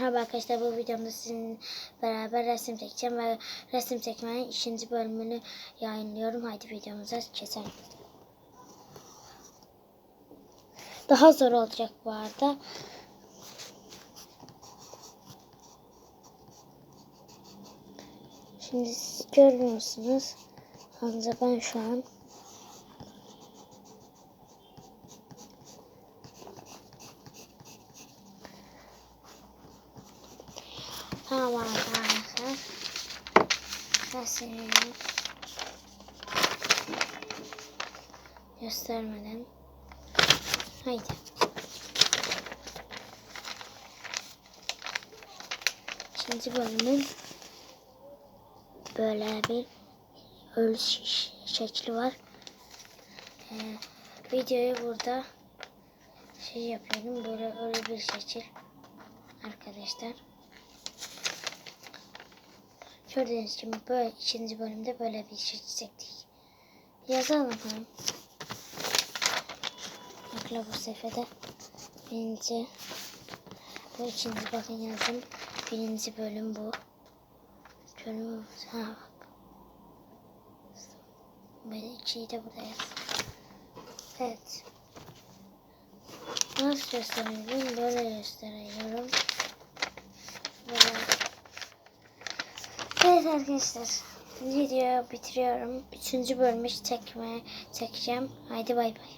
Merhaba arkadaşlar bu videomda sizinle beraber resim çekeceğim ve resim çekmenin ikinci bölümünü yayınlıyorum. Haydi videomuza geçelim. Daha zor olacak bu arada. Şimdi siz görmüyorsunuz. Ancak ben şu an Tamam arkadaşlar. Resimimi göstermeden. Haydi. İkinci bölümün böyle bir ölü ş- şekli var. Ee, videoyu burada şey yapıyorum. Böyle ölü bir şekil arkadaşlar. Gördüğünüz gibi böyle ikinci bölümde böyle bir şey çektik. Yazalım. Bakla bu sefer de birinci bu ikinci bakın yazdım. Birinci bölüm bu. Bölüm ha bak. Böyle ikiyi de burada yaz. Evet. Nasıl gösteriyorum? Böyle gösteriyorum. Böyle Evet arkadaşlar. Videoyu bitiriyorum. Üçüncü bölümü çekmeye çekeceğim. Haydi bay bay.